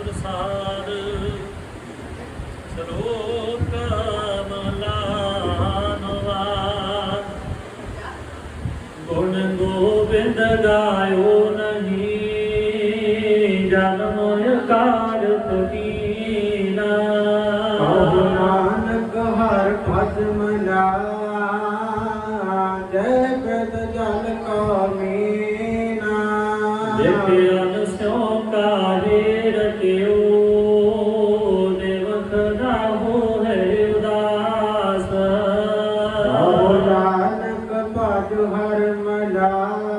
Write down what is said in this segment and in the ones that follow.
ਪ੍ਰਸਾਦ। पाठ भारमला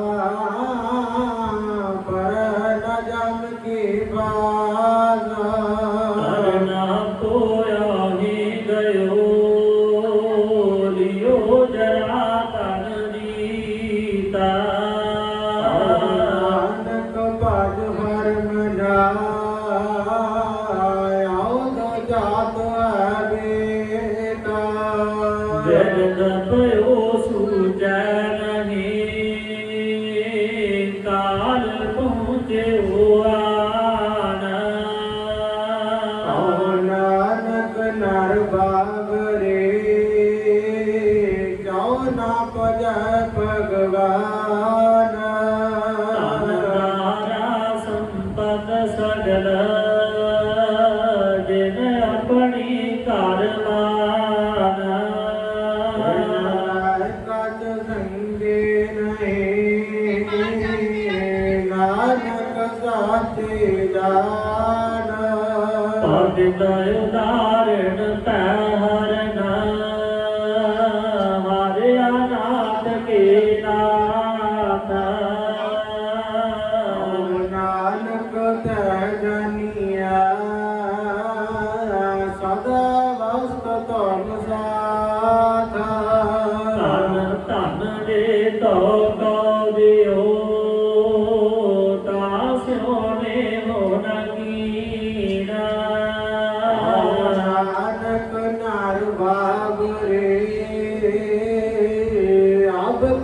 হৃদয় দারে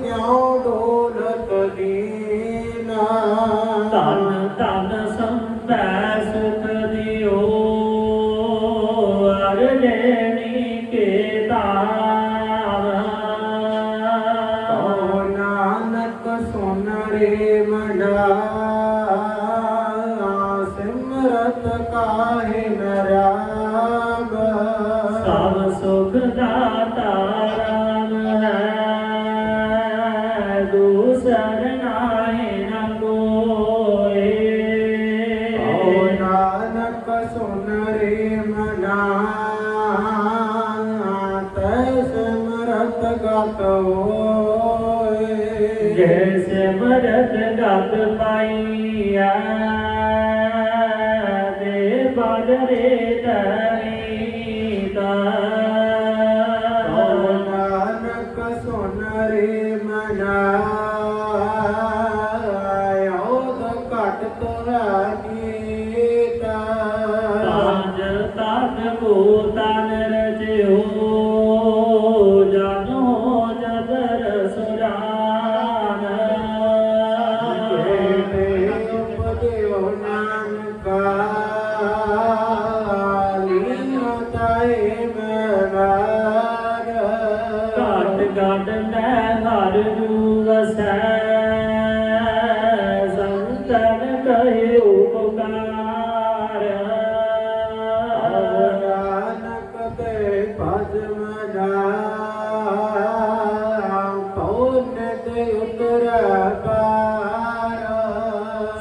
you know, വളരെ തന്നെ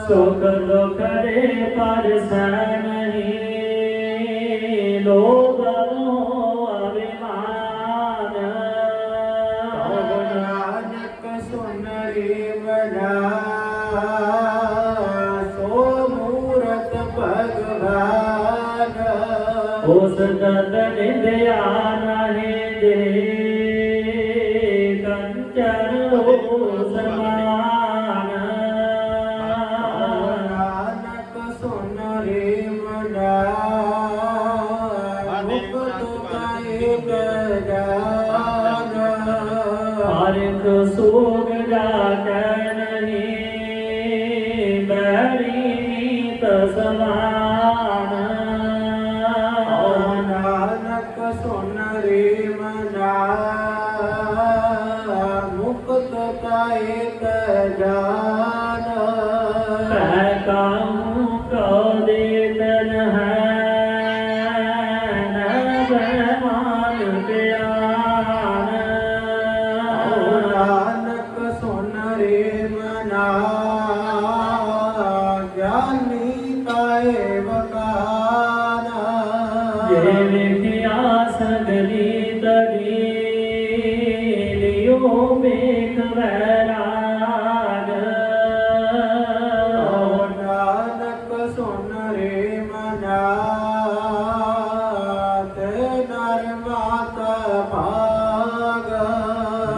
ਸੁਖ ਲੋ ਕਰੇ ਪਰ ਸਨਹੀ ਲੋਗ ਨੂੰ ਅਭਿਮਾਨ। ਭਗਵਨ ਨਾਨਕ ਸੁਨਰੀ ਮਨਾ ਸੋ ਮੂਰਤ ਭਗਵਾਨ। ਉਸ ਦੰਦ ਨਿੰਦਿਆ हरि तस्मा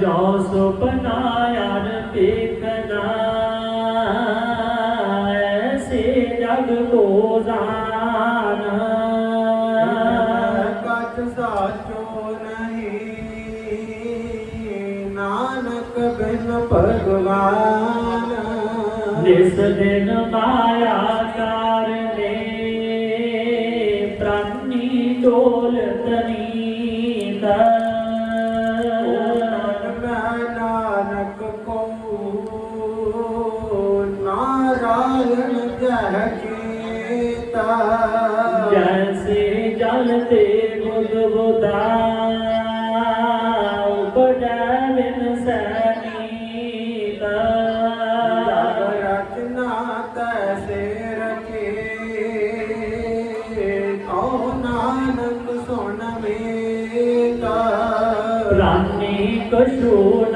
ਜੋ ਸੁਪਨਾ ਯਾਰ ਦੇਖਣਾ ਐਸੇ ਜਗ ਕੋ ਜਾਣ ਕਚ ਸਾਚੋ ਨਹੀਂ ਨਾਨਕ ਬਿਨ ਭਗਵਾਨ। ਜਿਸ ਦਿਨ ਮਾਇਆ ਕਾਰ ਨੇ ਪ੍ਰਾਨੀ ਤੋਂ કશું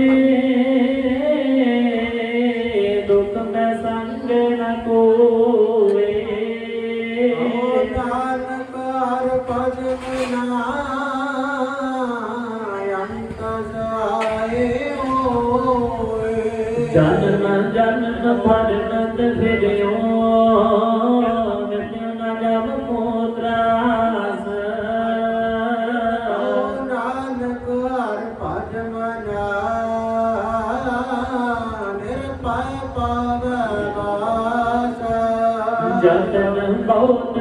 Hãy subscribe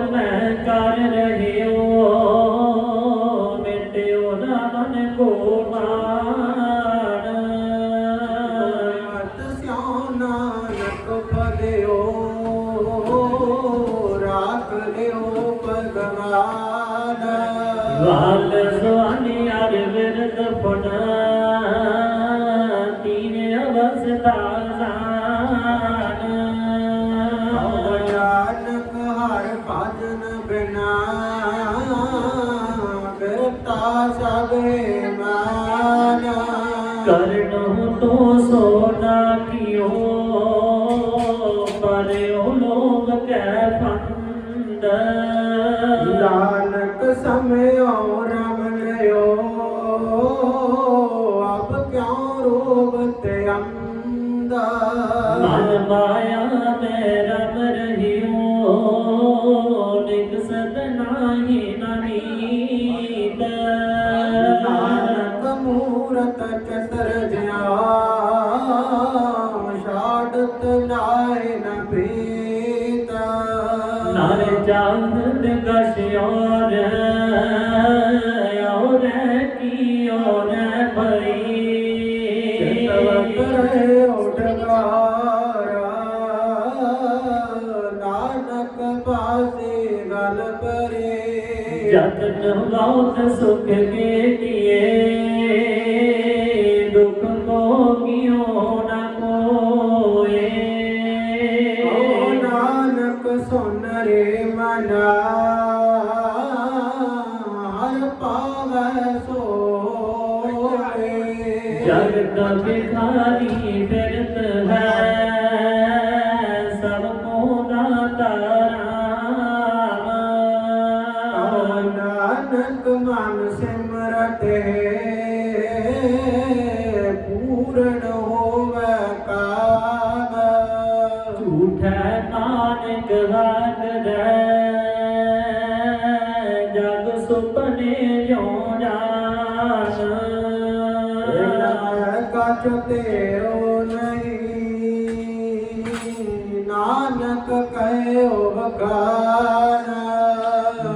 Amen. ਨਾਨਕ ਕਹਿਓ ਵਖਾਨ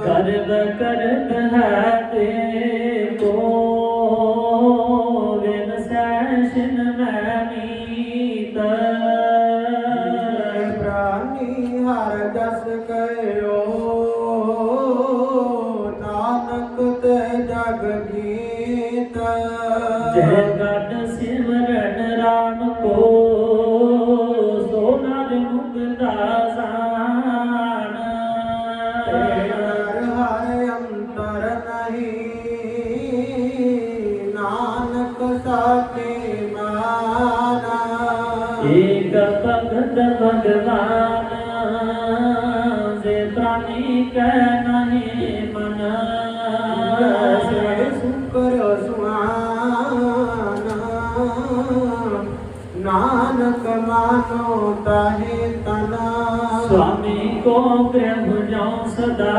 ਗਰਬ ਕਰਤ ਹੈ होता है तना स्वामी को प्रेम जो सदा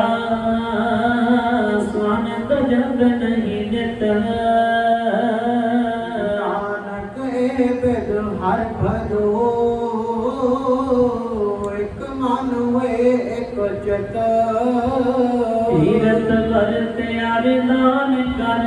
स्वामी तो जग नहीं देता नानक ए बेद हर भरो एक मानवे एक चत तीरथ कर त्यारे दान कर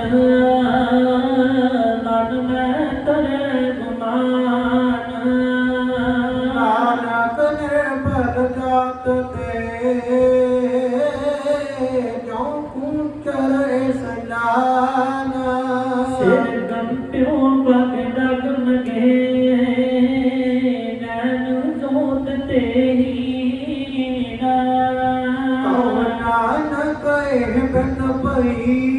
कई बि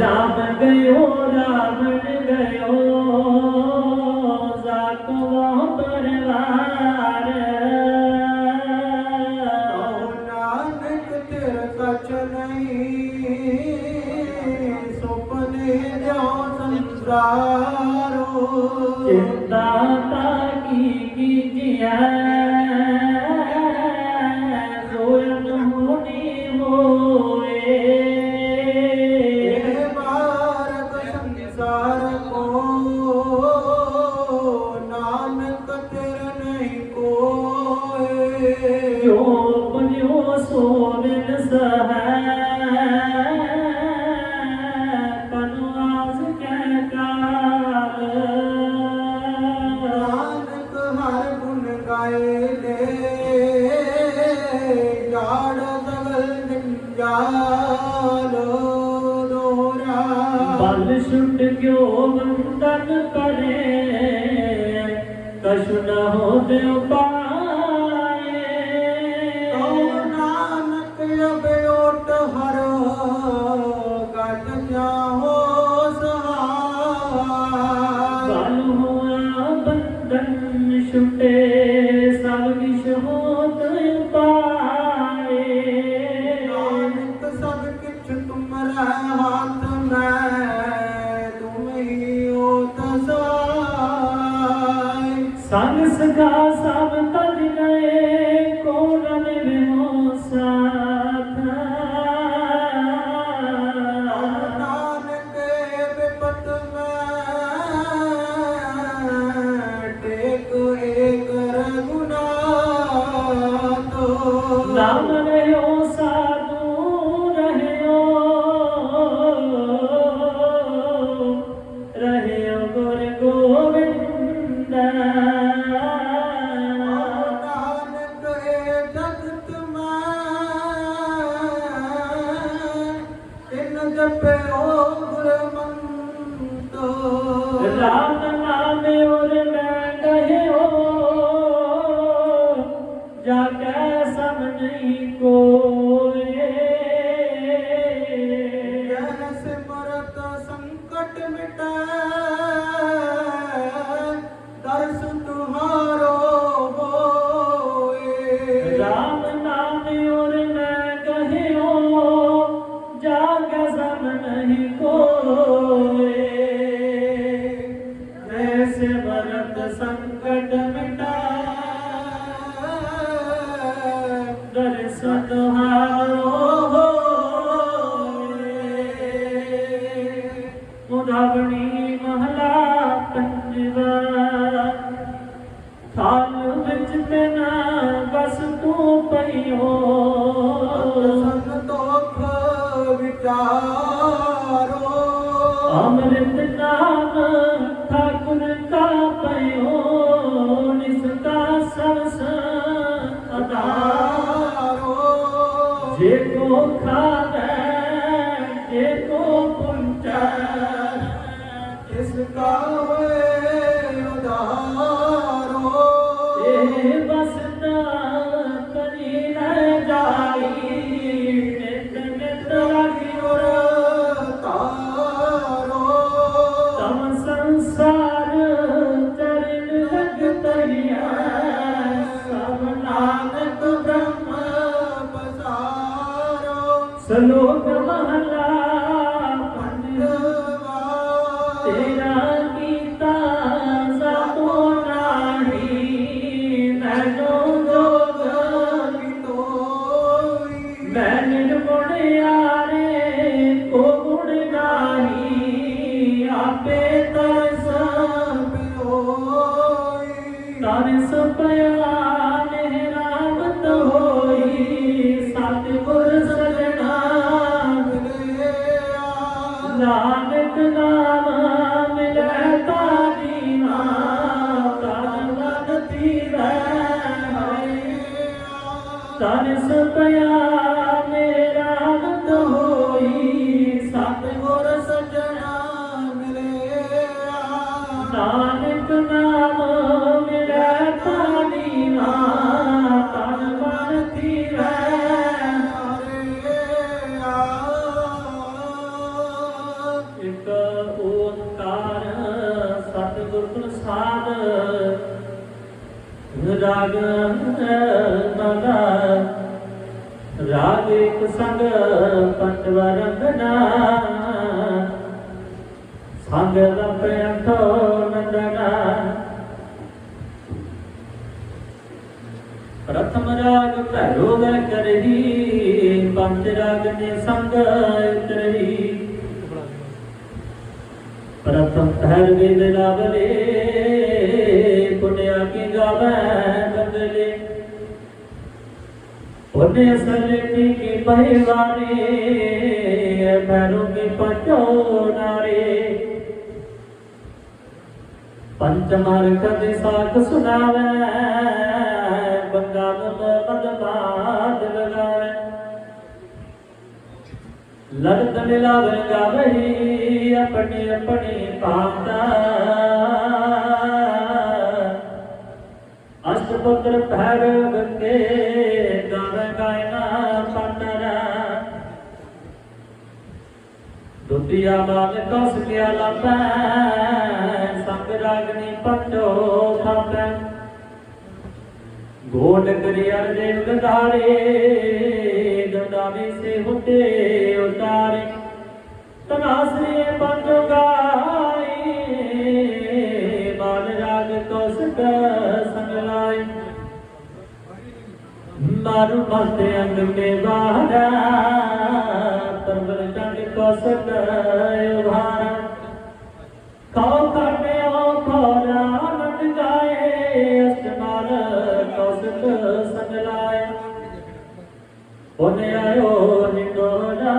રામ ગયો રામ ગયો. ಗಾಯಲೆ ಗಾಡದವಲ್ ನಿಂಜಾಲೋ ದೋರಾ ಬಲ್ ಸುಟ್ ಕ್ಯೋ ಮಂದನ್ ಕರೆ ಕಶು ನ ಹೋ ದೇವ ਕੋ ਖਾਵੇ ਜੇ ਕੋ ਪੁੰਚਾ ਇਸ ਰਾਗ ਮਗਾ ਰਾਗ ਇੱਕ ਸੰਗ ਪੰਚਵਰੰਗਨਾ ਸੰਗ ਰਪਿਅੰਥੋ ਨੰਦਨਾ ਪ੍ਰਥਮ ਰਾਗ ਭੈਰੋ ਗਰ ਕਰਹੀ ਪੰਜ ਰਾਗ ਨੇ ਸੰਗ ਉਤਰਹੀ ਪ੍ਰਥਮ ਪਹਿਰ ਵੇਦ ਲਾਵਲੇ ਪੁਨਿਆ ਕੀ ਗਾਵੈ ਪੁਨਿਆ ਸਰਲੇਟੀ ਕੀ ਪਹਿਵਾਰੇ ਭੈਰੋ ਕੀ ਪਚੋ ਨਾਰੇ। ਪੰਚਮਰ ਕਦੇ ਸਾਖ ਸੁਣਾਵੇ ਬੰਗਾ ਮਦ ਬਾਦ ਲਗਾਵੇ ਲੜਤ ਮਿਲਾਵੇ ਗਾਵਹੀ ਆਪਣੀ ਆਪਣੀ ਭਾਵਨਾ। ਅਸ਼ਟਪੁੱਤਰ ਭੈਰਵ ਕੇ ਗਾਵੇ ਦੁਤੀਆ ਬਾਦ ਕਸ ਗਿਆ ਲੱਭੈ, ਸੰਗ ਰਾਗਨੀ ਪੰਚੋ ਥਾਪੈ। ਗੋਡ ਕਰੀ ਅਰਜੇ ਗਦਾਰੇ ਗਦਾਵੇ ਸੇ ਹੁਤੇ ਉਤਾਰੇ। ਤਨਾਸਰੀ ਪੰਚੋ ਗਾਈ ਬਾਲ ਰਾਗ ਕੋ ਮਾਰੂ ਮਸਤੇ ਅੰਗ ਮੇ ਬਾਹਰਾ ਤਰਵਰ ਚੰਡ ਕੋ ਸਕ ਉਭਾਰਾ ਕਉ ਕਰਮਿਓ ਖੋਰਾ ਨਟ ਜਾਏ, ਅਸਮਾਨ ਕੌਸਤ ਸੰਗ ਲਾਏ ਉਹਨੇ ਆਇਓ ਨਿਗੋਨਾ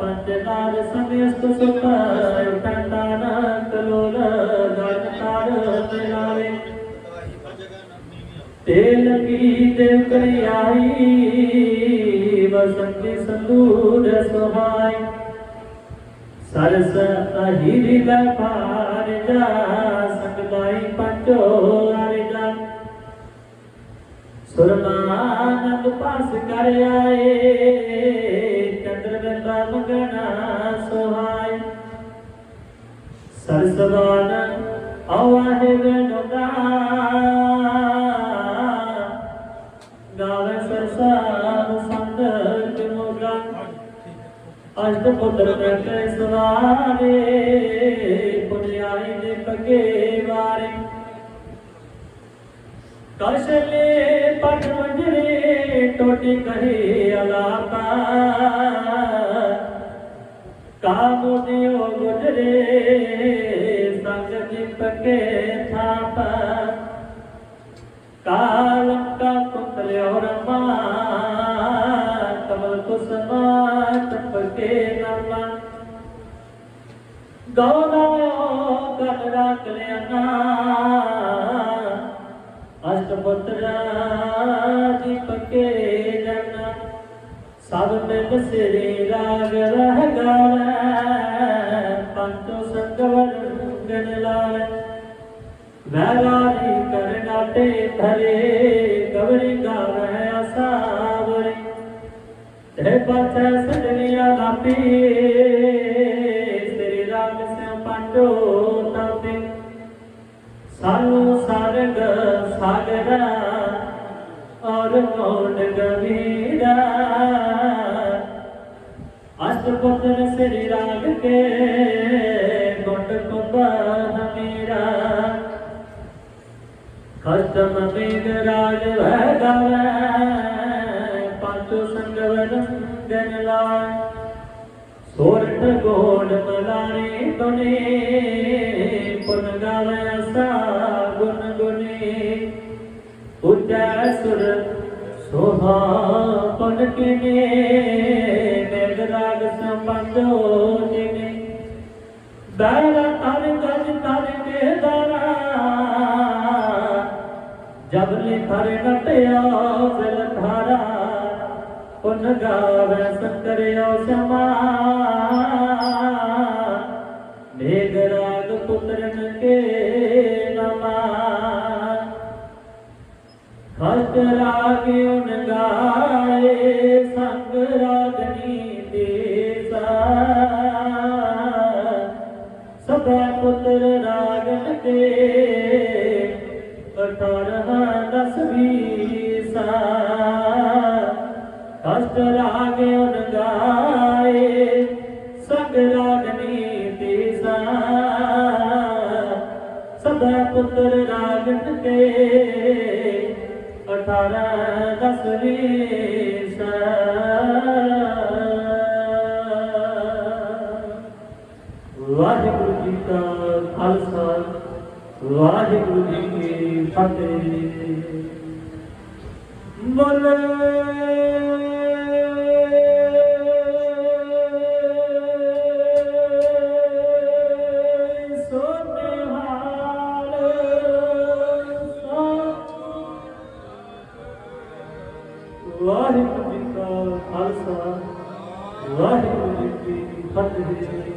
ਪੰਜ ਨਾਰ ਸਮਿਸਤ ਸੁਖ ਉਠੰਤਾਨ ਕਲੋਲ ਦੇਵ ਕਰੀ ਆਈ ਵਸੰਤੀ ਸੰਦੂਰ ਸੁਹਾਈ। ਸਰਸ ਅਹੀਰੀ ਲੈ ਜਾ ਸੰਗਦਾਈ ਪੰਚੋ ਆਰ ਜਾ। ਸੁਰਮਾਨੰਦ ਪਾਸ ਕਰ ਆਏ, ਚੰਦਰ ਬਿੰਦਾ ਮਗਣਾ ਸੁਹਾਈ। ਸਰਸਵਾਨ ਆਵਾਹਿ ਗਨੁਗਾ ਅਸ਼ਟ ਪੁੱਤਰ ਪ੍ਰਕੇ ਸਵਾਰੇ ਪੁਨਿਆਈ ਦੇ ਪੱਗੇ ਵਾਰੇ। ਕਸ਼ਲੇ ਪਟ ਮੰਜਰੇ ਟੋਟੀ ਕਹੇ ਅਲਾਪਾ। ਕਾਮੋ ਦਿਓ ਗੁਜਰੇ, ਸੰਗ ਦੀਪਕੇ ਥਾਪਾ। ਕਾਲ ਕਾ ਪੁਤਲਿਓ ਔਰ ਮਾਂ ਕੁਸਮਾ ਟਪਕੇ ਨਮਾ ਗੌਰਾਇਓ ਕਰ ਰਾਖ ਲਿਆਨਾ ਅਸ਼ਟਪੁੱਤਰਾ ਦੀਪਕੇ ਜਨ ਸਭ ਮਿਲ ਸਿਰੇ ਰਾਗ ਰਹਿ ਗਾਵੇ ਪੰਚੋ ਸੰਗਵਰ ਗਨ ਲਾਵੇ ਵੈਰਾਰੀ ਕਰਨਾਟੇ ਧਰੇ ਗਵਰੀ ਗਾਵੇ ਅਸਾਵਰੀ ਤੇ ਪਛ ਸਜਣੀਆਂ ਲਾਪੀ। ਸ੍ਰੀ ਰਾਮ ਸਿਉ ਪੰਡੋ ਤਾਪੇ ਸਾਨੂੰ ਸਰਗ ਸਾਗਰਾ ਔਰ ਮੋੜ ਗਵੀਰਾ। ਅਸ਼ਟਪੁੱਤਰ ਸ੍ਰੀ ਰਾਗ ਕੇ ਗੁੰਡ ਕੁੰਭਾ ਹਮੀਰਾ ਖਸਮ ਮੇਗ ਰਾਜ ਵੈ ਗਾਵੇ। ਪੰਚੋ ਸੰਗਵਨ ਗਨ ਲਾਏ ਸੋਰਠ ਗੋੜ ਮਲਾਰੇ ਤੁਨੇ ਪੁਨ ਗਾਵੇ ਸਾ ਗੁਣ ਗੁਨੇ ਉੱਚਾ ਸੁਰ ਸੋਹਾ ਪਨ ਕਿਨੇ ਮੇਗ ਰਾਗ ਸੰਬੰਧੋ ਜਿਨੇ। ਦਾਇਰਾ ਤਰ ਗਜ ਤਰ ਕੇ ਦਾਰਾ, ਜਬ ਲਿਖਰ ਨਟਿਆ ਫਿਲ ਪੁਨ ਗਾਵੇ ਸਕਰਿਓ ਸਮਾ। ਮੇਘ ਰਾਗ ਪੁੱਤਰਨ ਕੇ ਨਮਾ। ਹਸਤ ਰਾਗ ਉਨ ਗਾਏ, ਸੰਗ ਰਾਗਨੀ ਦੇਸਾ। ਸਭਾ ਪੁੱਤਰ ਰਾਗਨ ਤੇ ਅਠਾਰਹ ਦਸ ਰਾਗ ਉਨ ਸੰਗ ਰਾਗਨੀ ਦੇਸਾ ਸਭਾ ਪੁੱਤਰ ਰਾਗਨ ਤੇ ਅਠਾਰਹ ਦਸ ਵਾਹਿਗੁਰੂ ਜੀ ਕਾ ਖਾਲਸਾ, ਵਾਹਿਗੁਰੂ ਜੀ ਕੀ ਫਤਿਹ। ਬੋਲੇ ਵਾਹਿਗੁਰੂ ਜੀ ਕਾ ਖਾਲਸਾ